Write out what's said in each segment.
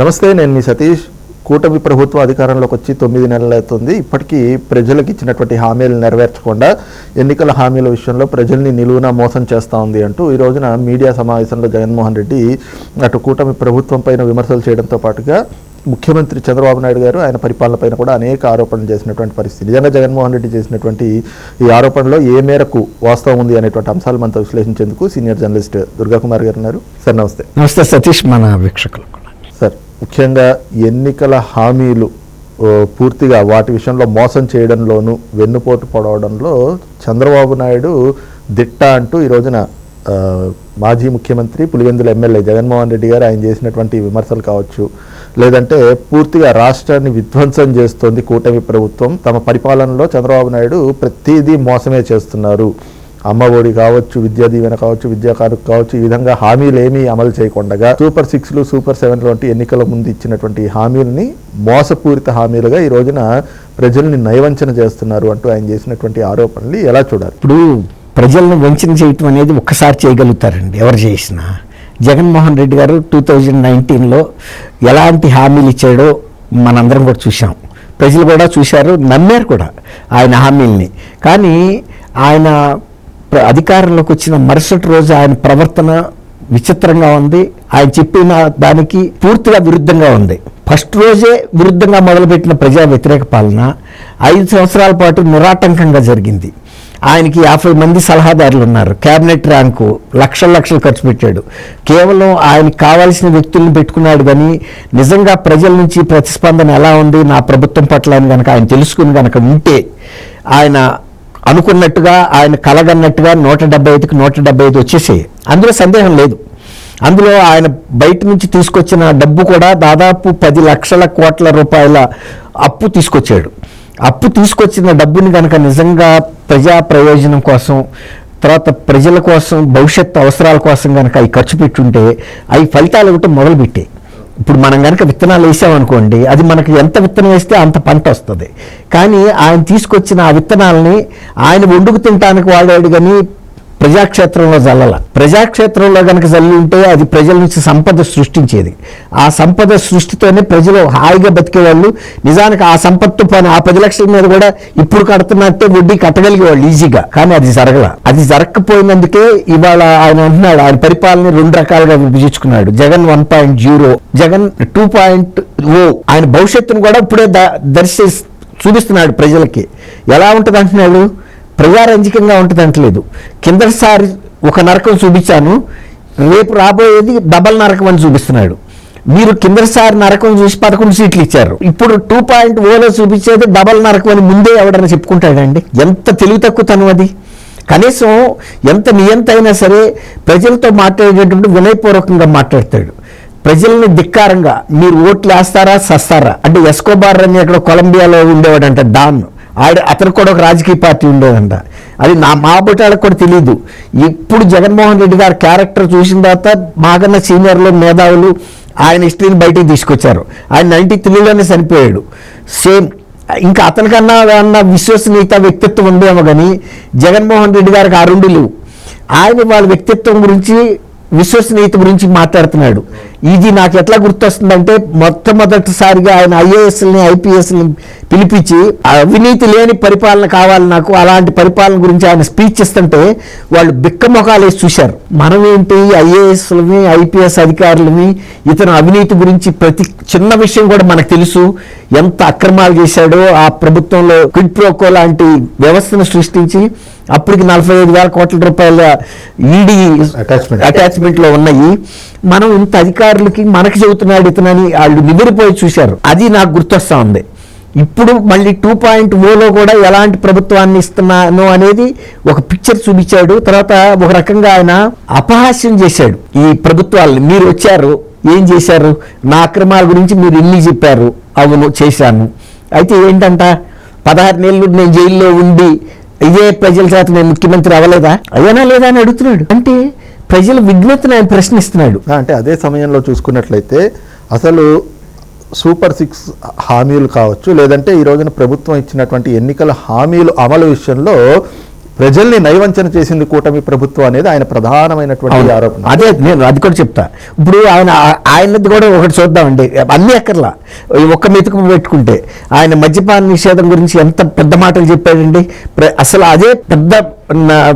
నమస్తే నేను మీ సతీష్. కూటమి ప్రభుత్వ అధికారంలోకి వచ్చి తొమ్మిది నెలలు అవుతుంది. ఇప్పటికీ ప్రజలకు ఇచ్చినటువంటి హామీలు నెరవేర్చకుండా ఎన్నికల హామీల విషయంలో ప్రజల్ని నిలువున మోసం చేస్తూ ఉంది అంటూ ఈ రోజున మీడియా సమావేశంలో జగన్మోహన్ రెడ్డి అటు కూటమి ప్రభుత్వం పైన విమర్శలు చేయడంతో పాటుగా ముఖ్యమంత్రి చంద్రబాబు నాయుడు గారు ఆయన పరిపాలన పైన కూడా అనేక ఆరోపణలు చేసినటువంటి పరిస్థితి. నిజంగా జగన్మోహన్ రెడ్డి చేసినటువంటి ఈ ఆరోపణలో ఏ మేరకు వాస్తవం ఉంది అనేటువంటి అంశాలు మనతో విశ్లేషించేందుకు సీనియర్ జర్నలిస్ట్ దుర్గాకుమార్ గారు ఉన్నారు. సార్ నమస్తే. నమస్తే సతీష్ మన వీక్షకులు ముఖ్యంగా ఎన్నికల హామీలు పూర్తిగా వాటి విషయంలో మోసం చేయడంలోనూ వెన్నుపోటు పొడవడంలో చంద్రబాబు నాయుడు దిట్ట అంటూ ఈ రోజున మాజీ ముఖ్యమంత్రి పులివెందుల ఎమ్మెల్యే జగన్మోహన్ రెడ్డి గారు ఆయన చేసినటువంటి విమర్శలు కావచ్చు లేదంటే పూర్తిగా రాష్ట్రాన్ని విధ్వంసం చేస్తోంది కూటమి ప్రభుత్వం. తమ పరిపాలనలో చంద్రబాబు నాయుడు ప్రతిదీ మోసమే చేస్తున్నారు. అమ్మ ఒడి కావచ్చు విద్యా దీవెన కావచ్చు విద్యా కానుక కావచ్చు ఈ విధంగా హామీలు ఏమీ అమలు చేయకుండా సూపర్ సిక్స్లు సూపర్ సెవెన్ వంటి ఎన్నికల ముందు ఇచ్చినటువంటి హామీలని మోసపూరిత హామీలుగా ఈ రోజున ప్రజల్ని నయవంచన చేస్తున్నారు అంటూ ఆయన చేసినటువంటి ఆరోపణలు ఎలా చూడాలి? ఇప్పుడు ప్రజలను వంచన చేయటం అనేది ఒక్కసారి చేయగలుగుతారండి. ఎవరు చేసినా. జగన్మోహన్ రెడ్డి గారు టూ థౌజండ్ నైన్టీన్లో ఎలాంటి హామీలు ఇచ్చాడో మనందరం కూడా చూసాం ప్రజలు కూడా చూశారు నమ్మారు కూడా ఆయన హామీల్ని. కానీ ఆయన అధికారంలోకి వచ్చిన మరుసటి రోజు ఆయన ప్రవర్తన విచిత్రంగా ఉంది. ఆయన చెప్పిన దానికి పూర్తిగా విరుద్ధంగా ఉంది. ఫస్ట్ రోజే విరుద్ధంగా మొదలుపెట్టిన ప్రజా వ్యతిరేక పాలన ఐదు సంవత్సరాల పాటు నిరాటంకంగా జరిగింది. ఆయనకి యాభై మంది సలహాదారులు ఉన్నారు. కేబినెట్ ర్యాంకు లక్షల లక్షలు ఖర్చు పెట్టాడు. కేవలం ఆయనకి కావాల్సిన వ్యక్తులను పెట్టుకున్నాడు కానీ నిజంగా ప్రజల నుంచి ప్రతిస్పందన ఎలా ఉంది? నా ప్రభుత్వం పట్ల అని కనుక ఆయన తెలుసుకుని కనుక ఉంటే ఆయన అనుకున్నట్టుగా ఆయన కలగన్నట్టుగా నూట డెబ్బై ఐదుకి నూట డెబ్బై ఐదు వచ్చేసాయి అందులో సందేహం లేదు. అందులో ఆయన బయట నుంచి తీసుకొచ్చిన డబ్బు కూడా దాదాపు పది లక్షల కోట్ల రూపాయల అప్పు తీసుకొచ్చాడు. అప్పు తీసుకొచ్చిన డబ్బుని కనుక నిజంగా ప్రజా ప్రయోజనం కోసం తర్వాత ప్రజల కోసం భవిష్యత్ అవసరాల కోసం కనుక అవి ఖర్చు పెట్టుంటే అవి ఫలితాలు ఇవ్వటం మొదలుపెట్టాయి ఇప్పుడు మనం కనుక విత్తనాలు వేసామనుకోండి అది మనకి ఎంత విత్తనం వేస్తే అంత పంట వస్తుంది. కానీ ఆయన తీసుకొచ్చిన ఆ విత్తనాలని ఆయన వండుకు తినటానికి వాడాడు కానీ ప్రజాక్షేత్రంలో చల్లల ప్రజాక్షేత్రంలో కనుక చల్లి ఉంటే అది ప్రజల నుంచి సంపద సృష్టించేది. ఆ సంపద సృష్టితోనే ప్రజలు హాయిగా బతికేవాళ్ళు. నిజానికి ఆ సంపత్తు పని ఆ పది లక్షల మీద కూడా ఇప్పుడు కడుతున్నట్టే వడ్డీ కట్టగలిగేవాళ్ళు ఈజీగా. కానీ అది జరగల. అది జరగకపోయినందుకే ఇవాళ ఆయన అంటున్నాడు ఆయన పరిపాలన రెండు రకాలుగా విభజించుకున్నాడు. Jagan one point zero Jagan two point O. ఆయన భవిష్యత్తును కూడా ఇప్పుడే ద- దర్శి చూపిస్తున్నాడు ప్రజలకి. ఎలా ఉంటుంది అంటున్నాడు ప్రజారంజకంగా ఉంటుంది అంటలేదు. కిందసారి ఒక నరకం చూపించాను రేపు రాబోయేది డబల్ నరకం అని చూపిస్తున్నాడు. మీరు కిందసారి నరకం చూసి పదకొండు సీట్లు ఇచ్చారు. ఇప్పుడు టూ పాయింట్ ఓలో చూపించేది డబల్ నరకం అని ముందే ఎవడని చెప్పుకుంటాడండి? ఎంత తెలివి తక్కువ అది? కనీసం ఎంత నియంత అయినా సరే ప్రజలతో మాట్లాడేటప్పుడు వినయపూర్వకంగా మాట్లాడతాడు. ప్రజల్ని ధిక్కారంగా మీరు ఓట్లు వేస్తారా సస్తారా? అంటే ఎస్కోబార్ అని అక్కడ కొలంబియాలో ఉండేవాడంట డాన్. ఆడ అతనికి కూడా ఒక రాజకీయ పార్టీ ఉండేదంట. అది నా మా బుట్టాలకు కూడా తెలియదు ఇప్పుడు జగన్మోహన్ రెడ్డి గారి క్యారెక్టర్ చూసిన తర్వాత మాకన్నా సీనియర్లు మేధావులు ఆయన హిస్టరీని బయటికి తీసుకొచ్చారు. ఆయన నైన్టీ త్రీలోనే చనిపోయాడు. సేమ్ ఇంకా అతనికన్నా అన్న విశ్వసనీయత వ్యక్తిత్వం ఉండేమో కానీ జగన్మోహన్ రెడ్డి గారికి ఆ లేవు ఆయన వాళ్ళ వ్యక్తిత్వం గురించి విశ్వసనీయత గురించి మాట్లాడుతున్నాడు. ఇది నాకు ఎట్లా గుర్తొస్తుందంటే మొట్టమొదటిసారిగా ఆయన ఐఏఎస్ని ఐపీఎస్ని పిలిపించి అవినీతి లేని పరిపాలన కావాలి నాకు. అలాంటి పరిపాలన గురించి ఆయన స్పీచ్ ఇస్తుంటే వాళ్ళు బిక్క మొఖాలు వేసి చూశారు. మనం ఏంటి ఐఏఎస్లని ఐపీఎస్ అధికారులని ఇతను అవినీతి గురించి ప్రతి చిన్న విషయం కూడా మనకు తెలుసు. ఎంత అక్రమాలు చేశాడో ఆ ప్రభుత్వంలో క్విడ్ ప్రోకో లాంటి వ్యవస్థను సృష్టించి అప్పటికి నలభై ఐదు వేల కోట్ల రూపాయల ఈడీ Attachment. అటాచ్మెంట్లో ఉన్నాయి. మనం ఇంత అధికారులకి మనకి చెబుతున్నాడు ఇతనని వాళ్ళు నిబిరిపోయి చూశారు. అది నాకు గుర్తొస్తా ఉంది. ఇప్పుడు మళ్ళీ టూ పాయింట్ ఓలో కూడా ఎలాంటి ప్రభుత్వాన్ని ఇస్తున్నాను అనేది ఒక పిక్చర్ చూపించాడు. తర్వాత ఒక రకంగా ఆయన అపహాస్యం చేశాడు ఈ ప్రభుత్వాలని. మీరు వచ్చారు ఏం చేశారు? నా అక్రమాల గురించి మీరు ఇన్ని చెప్పారు? అవును చేశాను. అయితే ఏంటంట? పదహారు నెలలు నేను జైల్లో ఉండి ఇదే ప్రజల చేత నేను ముఖ్యమంత్రి అవ్వలేదా? అయ్యానా లేదా అని అడుగుతున్నాడు. అంటే ప్రజల విఘ్నతను ఆయన ప్రశ్నిస్తున్నాడు. అంటే అదే సమయంలో చూసుకున్నట్లయితే అసలు సూపర్ సిక్స్ హామీలు కావచ్చు లేదంటే ఈ రోజున ప్రభుత్వం ఇచ్చినటువంటి ఎన్నికల హామీలు అమలు విషయంలో ప్రజల్ని నైవంచన చేసింది కూటమి ప్రభుత్వం అనేది ఆయన ప్రధానమైనటువంటి. ఆరోపణ. అదే నేను అది కూడా చెప్తా. ఇప్పుడు ఆయన ఆయనది కూడా ఒకటి చూద్దామండి. అన్ని ఎక్కర్లా ఒక్క మెతుకు పెట్టుకుంటే ఆయన మద్యపాన నిషేధం గురించి ఎంత పెద్ద మాటలు చెప్పాడండి. ప్ర- అసలు అదే పెద్ద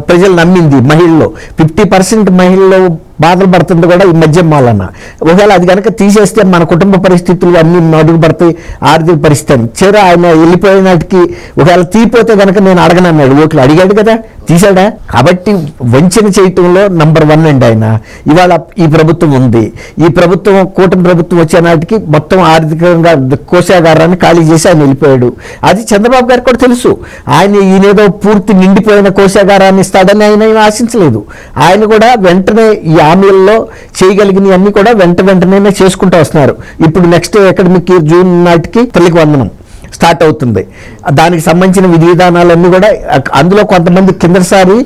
ప్రజలు నమ్మింది మహిళలు. ఫిఫ్టీ పర్సెంట్ మహిళలు బాధలు పడుతుంది కూడా ఈ మద్యం వలన ఒకవేళ అది కనుక తీసేస్తే మన కుటుంబ పరిస్థితులు అన్నీ మరుగుపడతాయి ఆర్థిక పరిస్థితి అని. చివరి ఆయన వెళ్ళిపోయినటికి ఒకవేళ తీపోతే కనుక నేను అడగనన్నాడు ఓట్లు అడిగాడు కదా. తీసాడా కాబట్టి వంచన చేయటంలో నంబర్ వన్ అండి ఆయన. ఇవాళ ఈ ప్రభుత్వం ఉంది. ఈ ప్రభుత్వం కూటమి ప్రభుత్వం వచ్చే నాటికి మొత్తం ఆర్థికంగా కోశాగారాన్ని ఖాళీ చేసి ఆయన వెళ్ళిపోయాడు. అది చంద్రబాబు గారికి కూడా తెలుసు. ఆయన ఈయనేదో పూర్తి నిండిపోయిన కోశాగారాన్ని ఇస్తాడని ఆయన ఆశించలేదు. ఆయన కూడా వెంటనే ఈ హామీల్లో చేయగలిగినవన్నీ కూడా వెంట వెంటనే చేసుకుంటూ వస్తున్నారు. ఇప్పుడు నెక్స్ట్ అకాడమిక్ ఇయర్ జూన్ నాటికి తల్లికి వందనం. స్టార్ట్ అవుతుంది. దానికి సంబంధించిన విధి విధానాలన్నీ కూడా అందులో కొంతమంది కిందసారి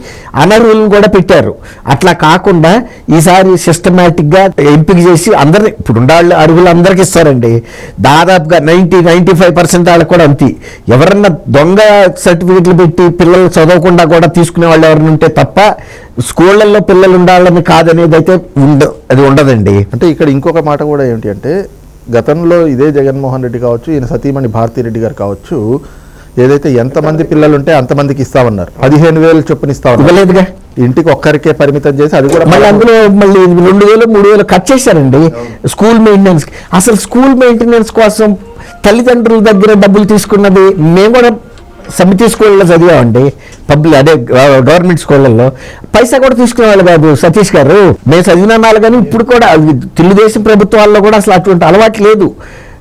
అనర్హులను కూడా పెట్టారు. అట్లా కాకుండా ఈసారి సిస్టమేటిక్గా ఎంపిక చేసి అందరిని ఇప్పుడు ఉండాళ్ళు అర్హులు అందరికి ఇస్తారండి. దాదాపుగా నైంటీ నైంటీ ఫైవ్ పర్సెంట్ వాళ్ళకి కూడా అంతే. ఎవరన్నా దొంగ సర్టిఫికెట్లు పెట్టి పిల్లలు చదవకుండా కూడా తీసుకునే వాళ్ళు ఎవరైనా ఉంటే తప్ప స్కూళ్ళల్లో పిల్లలు ఉండాలని కాదనేది అయితే ఉండ అది ఉండదండి. అంటే ఇక్కడ ఇంకొక మాట కూడా ఏంటి అంటే గతంలో ఇదే జగన్మోహన్ రెడ్డి కావచ్చు ఈయన సతీమణి భారతిరెడ్డి గారు కావచ్చు ఏదైతే ఎంతమంది పిల్లలు ఉంటే అంతమందికి ఇస్తామన్నారు. పదిహేను వేలు చొప్పున ఇస్తామన్నారు. ఇవ్వలేదుగా? ఇంటికి ఒక్కరికే పరిమితం చేసి అది కూడా మళ్ళీ అందులో మళ్ళీ రెండు వేలు మూడు వేలు కట్ చేశారండి. స్కూల్ మెయింటెనెన్స్ అసలు స్కూల్ మెయింటెనెన్స్ కోసం తల్లిదండ్రుల దగ్గర డబ్బులు తీసుకున్నది మేము కూడా సమితి స్కూళ్ళలో చదివామండి. పబ్లిక్ అదే గవర్నమెంట్ స్కూళ్ళల్లో. పైసా కూడా తీసుకునేవాళ్ళు కాదు సతీష్ గారు. మేము చదివినాలు కానీ ఇప్పుడు కూడా తెలుగుదేశం ప్రభుత్వాల్లో కూడా అసలు అటువంటి అలవాటు లేదు.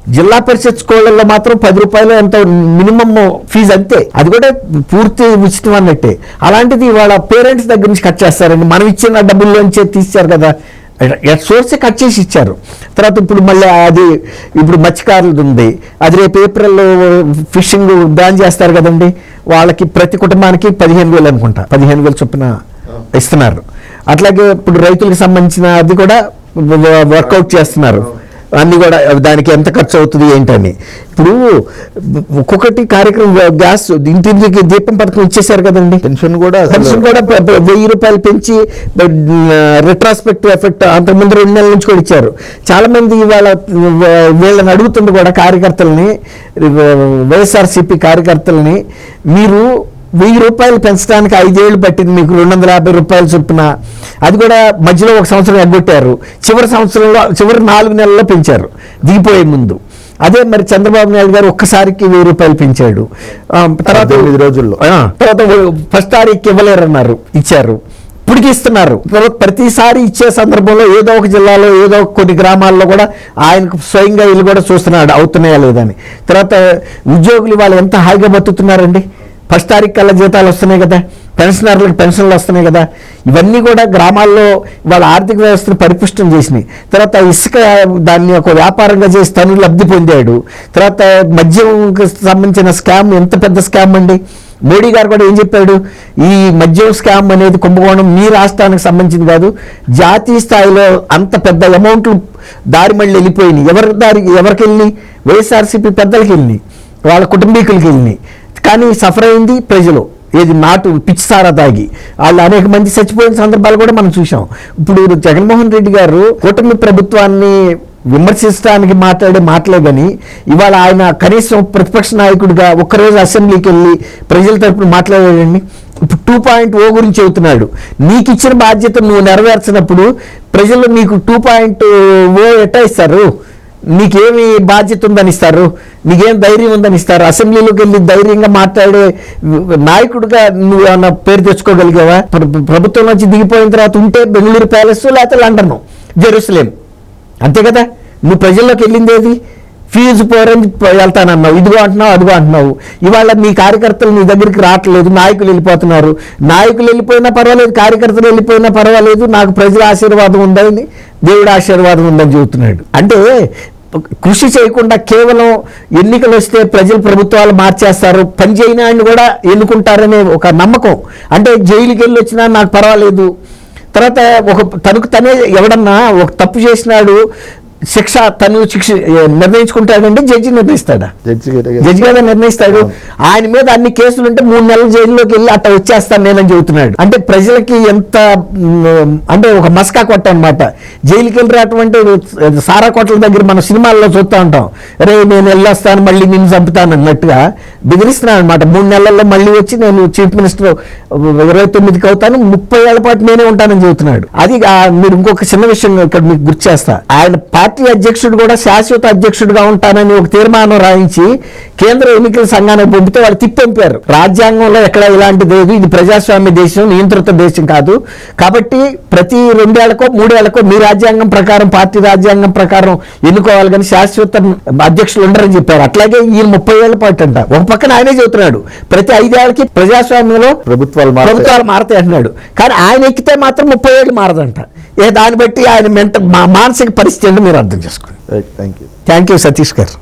జిల్లా పరిషత్ స్కూళ్ళల్లో మాత్రం పది రూపాయలు ఎంత మినిమమ్ ఫీజు అంతే. అది కూడా పూర్తి ఉచితం అన్నట్టే. అలాంటిది వాళ్ళ పేరెంట్స్ దగ్గర నుంచి కట్ చేస్తారండి. మనం ఇచ్చిన డబ్బుల్లోంచే తీశారు కదా. సోర్సే కట్ చేసి ఇచ్చారు. తర్వాత ఇప్పుడు మళ్ళీ అది ఇప్పుడు మత్స్యకారులది ఉంది. అది రేపు ఏప్రిల్ ఫిషింగ్ బ్యాన్ చేస్తారు కదండి. వాళ్ళకి ప్రతి కుటుంబానికి పదిహేను వేలు అనుకుంటా. పదిహేను వేలు చొప్పున ఇస్తున్నారు. అట్లాగే ఇప్పుడు రైతులకు సంబంధించిన అది కూడా వర్కౌట్ చేస్తున్నారు. అన్ని కూడా దానికి ఎంత ఖర్చు అవుతుంది ఏంటని. ఇప్పుడు ఒక్కొక్కటి కార్యక్రమం గ్యాస్ ఇంటింటికి దీపం పథకం ఇచ్చేశారు కదండి. పెన్షన్ కూడా పెన్షన్ కూడా వెయ్యి రూపాయలు పెంచి రిట్రాస్పెక్టివ్ ఎఫెక్ట్ అంతకుముందు రెండు నెలల నుంచి కూడా ఇచ్చారు. చాలా మంది ఇవాళ వీళ్ళని అడుగుతుంది కూడా కార్యకర్తలని వైఎస్ఆర్సీపీ కార్యకర్తలని. మీరు వెయ్యి రూపాయలు పెంచడానికి ఐదేళ్ళు పట్టింది మీకు రెండు వందల యాభై రూపాయలు చొప్పున. అది కూడా మధ్యలో ఒక సంవత్సరం ఎగ్గొట్టారు. చివరి సంవత్సరంలో చివరి నాలుగు నెలల్లో పెంచారు. దిగిపోయే ముందు. అదే మరి చంద్రబాబు నాయుడు గారు ఒక్కసారికి వెయ్యి రూపాయలు పెంచాడు. తర్వాత పద్దెనిమిది రోజుల్లో. తర్వాత ఫస్ట్ తారీఖు ఇవ్వలేరన్నారు ఇచ్చారు. ఇప్పటికి ఇస్తున్నారు తర్వాత ప్రతిసారి ఇచ్చే సందర్భంలో ఏదో ఒక జిల్లాలో ఏదో ఒక కొన్ని గ్రామాల్లో కూడా ఆయనకు స్వయంగా వీళ్ళు కూడా చూస్తున్నాడు అవుతున్నాయా లేదని. తర్వాత ఉద్యోగులు వాళ్ళు ఎంత హాయిగా బతుకుతున్నారండి? ఫస్ట్ తారీఖు కల్లా జీతాలు వస్తున్నాయి కదా పెన్షనర్లకు పెన్షన్లు వస్తున్నాయి కదా ఇవన్నీ కూడా గ్రామాల్లో వాళ్ళ ఆర్థిక వ్యవస్థను పరిపుష్టం చేసినాయి. తర్వాత ఇసుక దాన్ని ఒక వ్యాపారంగా చేసి తను లబ్ధి పొందాడు. తర్వాత మద్యంకి సంబంధించిన స్కామ్ ఎంత పెద్ద స్కామ్ అండి? మోడీ గారు కూడా ఏం చెప్పాడు? ఈ మద్యం స్కామ్ అనేది కుంభకోణం మీ రాష్ట్రానికి సంబంధించింది కాదు జాతీయ స్థాయిలో అంత పెద్ద అమౌంట్లు దారి మళ్ళీ వెళ్ళిపోయినాయి. ఎవరి దారి ఎవరికి వెళ్ళినాయి? వైఎస్ఆర్సీపీ పెద్దలకి వెళ్ళినాయి. వాళ్ళ కుటుంబీకులకి వెళ్ళినాయి. కానీ సఫర్ అయింది ప్రజలు. ఏది నాటు పిచ్చి సారా తాగి. వాళ్ళు అనేక మంది చచ్చిపోయిన సందర్భాలు కూడా మనం చూసాం ఇప్పుడు జగన్మోహన్ రెడ్డి గారు కూటమి ప్రభుత్వాన్ని విమర్శించడానికి మాట్లాడే మాటలే కానీ ఇవాళ ఆయన కనీసం ప్రతిపక్ష నాయకుడిగా ఒక్కరోజు అసెంబ్లీకి వెళ్ళి ప్రజల తరపున మాట్లాడాడండి. ఇప్పుడు టూ పాయింట్ ఓ గురించి చెబుతున్నాడు. నీకు ఇచ్చిన బాధ్యత నువ్వు నెరవేర్చినప్పుడు ప్రజలు నీకు టూ పాయింట్ ఓ ఎట్టా ఇస్తారు? నీకేమి బాధ్యత ఉందని ఇస్తారు నీకేం ధైర్యం ఉందని ఇస్తారు అసెంబ్లీలోకి వెళ్ళి ధైర్యంగా మాట్లాడే నాయకుడిగా నువ్వు ఏమన్నా పేరు తెచ్చుకోగలిగావా? ప్రభుత్వం నుంచి దిగిపోయిన తర్వాత ఉంటే బెంగళూరు ప్యాలెస్ లేకపోతే లండన్? జెరూసలేం. అంతే కదా? నువ్వు ప్రజల్లోకి వెళ్ళింది ఏది? ఫీజు పోరని వెళ్తానన్నావు. ఇదిగో అంటున్నావు అదిగో అంటున్నావు. ఇవాళ మీ కార్యకర్తలు నీ దగ్గరికి రావట్లేదు. నాయకులు వెళ్ళిపోతున్నారు. నాయకులు వెళ్ళిపోయినా పర్వాలేదు కార్యకర్తలు వెళ్ళిపోయినా పర్వాలేదు. నాకు ప్రజల ఆశీర్వాదం ఉందని దేవుడి ఆశీర్వాదం ఉందని చెబుతున్నాడు. అంటే కృషి చేయకుండా కేవలం ఎన్నికలు వస్తే ప్రజలు ప్రభుత్వాలు మార్చేస్తారు. పని చేయని ఆయన కూడా ఎన్నుకుంటారనే ఒక నమ్మకం. అంటే జైలుకి వెళ్ళి వచ్చినా నాకు పర్వాలేదు. తర్వాత ఒక తనకు తనే ఎవడన్నా ఒక తప్పు చేసినాడు శిక్ష తను శిక్ష నిర్ణయించుకుంటాడంటే జడ్జి నిర్ణయిస్తాడా? జడ్జి గారు నిర్ణయిస్తాడు. ఆయన మీద అన్ని కేసులు ఉంటే మూడు నెలల జైల్లోకి వెళ్ళి అట్లా వచ్చేస్తాను నేనని చెబుతున్నాడు. అంటే ప్రజలకి ఎంత అంటే ఒక మస్కా కొట్ట అనమాట జైలుకి వెళ్ళి రాటువంటి సారా కొట్టల దగ్గర మన సినిమాల్లో చూస్తూ ఉంటాం. రే నేను వెళ్ళొస్తాను మళ్ళీ నేను చంపుతాను అన్నట్టుగా బెదిరిస్తున్నాను అనమాట మూడు నెలల్లో మళ్ళీ వచ్చి నేను చీఫ్ మినిస్టర్ ఇరవై తొమ్మిదికి అవుతాను ముప్పై ఏళ్ళ పాటు నేనే ఉంటానని చెబుతున్నాడు. అది మీరు ఇంకొక చిన్న విషయం ఇక్కడ మీకు గుర్తు చేస్తా. ఆయన పార్టీ అధ్యక్షుడు కూడా శాశ్వత అధ్యక్షుడిగా ఉంటానని ఒక తీర్మానం రాయించి కేంద్ర ఎన్నికల సంఘానికి పంపితే వాళ్ళు తిప్పంపారు. రాజ్యాంగంలో ఎక్కడ ఇలాంటిది లేదు ఇది ప్రజాస్వామ్య దేశం నియంత్రిత దేశం కాదు. కాబట్టి ప్రతి రెండేళ్ళకో మూడేళ్ళకో మీ రాజ్యాంగం ప్రకారం పార్టీ రాజ్యాంగం ప్రకారం ఎన్నుకోవాలి కానీ శాశ్వత అధ్యక్షులు ఉండరని చెప్పారు. అట్లాగే ఈ ముప్పై ఏళ్ళ పాటు అంట. ఒక పక్కన ఆయనే చెబుతున్నాడు. ప్రతి ఐదేళ్ళకి ప్రజాస్వామ్యంలో ప్రభుత్వాలు. ప్రభుత్వాలు మారతాయి అంటున్నాడు. కానీ ఆయన ఎక్కితే మాత్రం ముప్పై ఏళ్ళు మారదంట. ఏ దాన్ని బట్టి ఆయన మెంట మా మానసిక పరిస్థితి మీరు అర్థం చేసుకోండి. Right thank you thank you Satish garu.